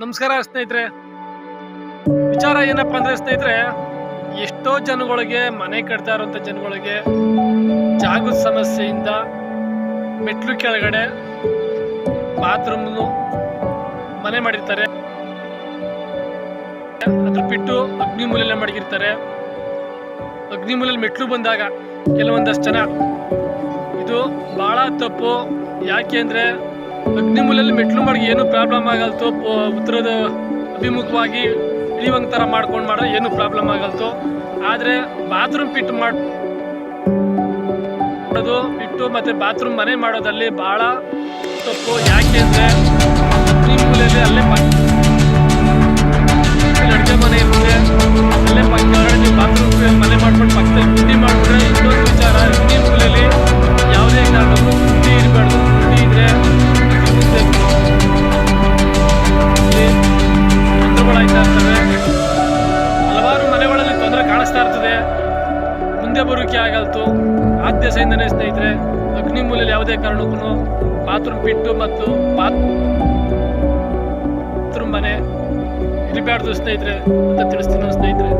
ನಮಸ್ಕಾರ ಸ್ನೇಹಿತರೆ. ವಿಚಾರ ಏನಪ್ಪಾ ಅಂದ್ರೆ ಸ್ನೇಹಿತರೆ, ಎಷ್ಟೋ ಜನಗಳಿಗೆ, ಮನೆ ಕಟ್ತಾ ಇರುವಂತ ಜನಗಳಿಗೆ, ಜಾಗದ ಸಮಸ್ಯೆಯಿಂದ ಮೆಟ್ಲು ಕೆಳಗಡೆ ಬಾತ್ರೂಮ್ ಮನೆ ಮಾಡಿರ್ತಾರೆ. ಅದ್ರ ಬಿಟ್ಟು ಅಗ್ನಿ ಮೂಲೆಲ್ಲ ಮಾಡಿರ್ತಾರೆ ಅಗ್ನಿ ಮೂಲೆಯಲ್ಲಿ ಮೆಟ್ಲು ಬಂದಾಗ ಕೆಲವೊಂದಷ್ಟು ಜನ, ಇದು ಬಹಳ ತಪ್ಪು. ಯಾಕೆ ಅಂದ್ರೆ ಅಗ್ನಿಮೂಲೆಯಲ್ಲಿ ಮೆಟ್ಲು ಮಾಡಿ ಏನು ಪ್ರಾಬ್ಲಮ್ ಆಗಲ್ತು ಉತ್ತರದ ಅಭಿಮುಖವಾಗಿ ಇಳಿವಂಗ್ ಥರ ಮಾಡ್ಕೊಂಡು ಮಾಡಿದ್ರೆ ಏನು ಪ್ರಾಬ್ಲಮ್ ಆಗಲ್ತು, ಆದರೆ ಬಾತ್ರೂಮ್ ಪಿಟ್ ಮಾಡೋದು ಇಟ್ಟು ಮತ್ತೆ ಬಾತ್ರೂಮ್ ಮನೆ ಮಾಡೋದಲ್ಲಿ ಬಹಳ ತಪ್ಪು. ಯಾಕೆ ಅಂದರೆ ಅಗ್ನಿಮೂಲೆಯಲ್ಲಿ ಅಲ್ಲೇ ತೊಂದರೆ ಮುಂದೆ ಬರೋಕೆ ಆಗಲ್ತು. ಆದ್ಯ ಸೈನ್ಯನೇ ಸ್ನೇಹಿತರೆ ಅಗ್ನಿ ಮೂಲೆಯಲ್ಲಿ ಯಾವುದೇ ಕಾರಣಕ್ಕೂ ಬಾತ್ರೂಮ್ ಬಿಟ್ಟು ಮತ್ತು ಬಾತ್ರೂಮ್ ಮನೆ ಇರಬಾರ್ದು ಸ್ನೇಹಿತರೆ ಅಂತ ತಿಳಿಸ್ತೀನಿ ಸ್ನೇಹಿತರೆ.